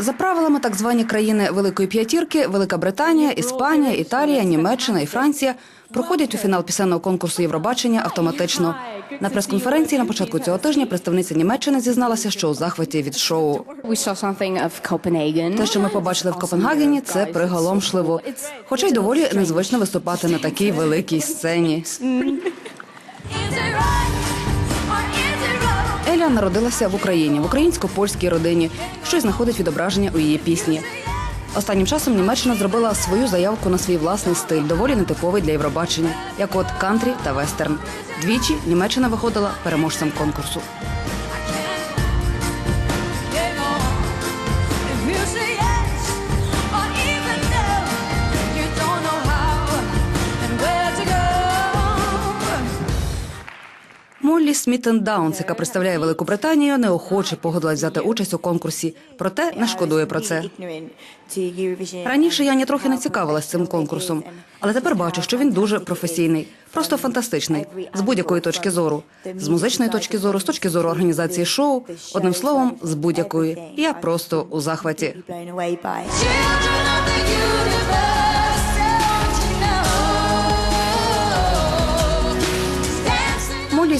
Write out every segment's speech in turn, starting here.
За правилами так звані країни Великої П'ятірки, Велика Британія, Іспанія, Італія, Німеччина і Франція проходять у фінал пісенного конкурсу Євробачення автоматично. На прес-конференції на початку цього тижня представниця Німеччини зізналася, що у захваті від шоу. Те, що ми побачили в Копенгагені, це приголомшливо. Хоча й доволі незвично виступати на такій великій сцені. Народилася в Україні, в українсько-польській родині, що й знаходить відображення у її пісні. Останнім часом Німеччина зробила свою заявку на свій власний стиль, доволі нетиповий для Євробачення, як от кантрі та вестерн. Двічі Німеччина виходила переможцем конкурсу. Моллі Смітен Даунс, яка представляє Велику Британію, неохоче погодилась взяти участь у конкурсі, проте не шкодує про це. Раніше я нітрохи не цікавилась цим конкурсом, але тепер бачу, що він дуже професійний, просто фантастичний з будь-якої точки зору, з музичної точки зору, з точки зору організації шоу, одним словом, з будь-якої. Я просто у захваті.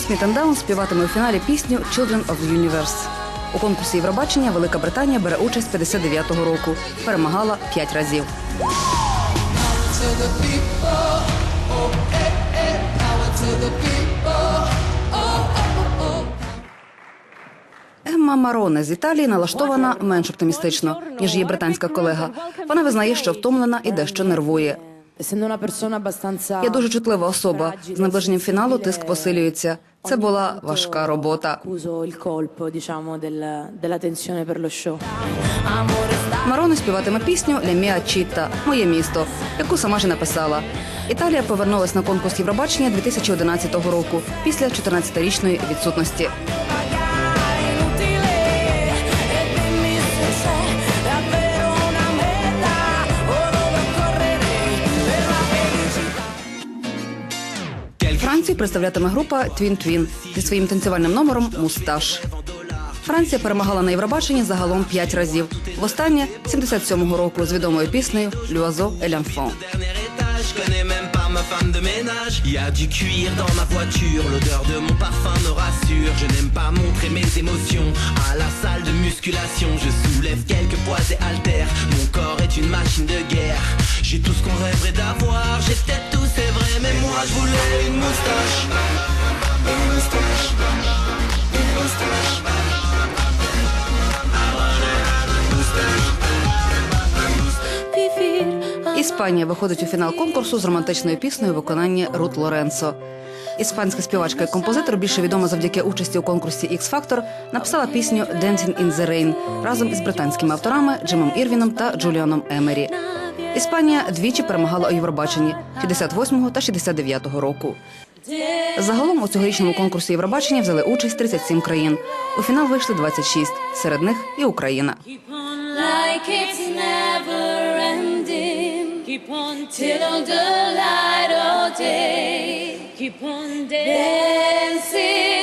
Моллі Смітен співатиме у фіналі пісню «Children of the Universe». У конкурсі Євробачення Велика Британія бере участь 59-го року. Перемагала п'ять разів. Емма Мароне з Італії налаштована менш оптимістично, ніж її британська колега. Вона визнає, що втомлена і дещо нервує. Я дуже чутлива особа. З наближенням фіналу тиск посилюється. Це була важка робота. Марони співатиме пісню «Ля Чітта» Моє місто, яку сама ж написала. Італія повернулась на конкурс Євробачення 2011 року після 14-річної відсутності. Францію представлятиме група Твін Твін зі своїм танцювальним номером Мусташ. Франція перемагала на Євробаченні загалом п'ять разів. Востаннє 77-го року з відомою піснею «L'oiseau et l'enfant». dernier étage, je connais même pas ma femme de ménage. Y a du cuir dans ma voiture, l'odeur de mon parfum me rassure. Je n'aime pas montrer mes émotions. À la salle de musculation, je soulève quelques poids et haltères. Mon corps est une machine de guerre. J'ai tout ce qu'on rêverait d'avoir. J'ai peut-être tout, c'est vrai, mais moi je voulais une moustache. Une moustache. Une moustache. Іспанія виходить у фінал конкурсу з романтичною піснею виконання Рут Лоренцо. Іспанська співачка і композитор, більше відома завдяки участі у конкурсі X Factor, написала пісню «Dancing in the Rain» разом із британськими авторами Джимом Ірвіном та Джуліаном Емері. Іспанія двічі перемагала у Євробаченні 68-го та 69-го року. Загалом у цьогорічному конкурсі Євробачення взяли участь 37 країн. У фінал вийшли 26, серед них і Україна. Keep on till the light of day. Keep on dancing.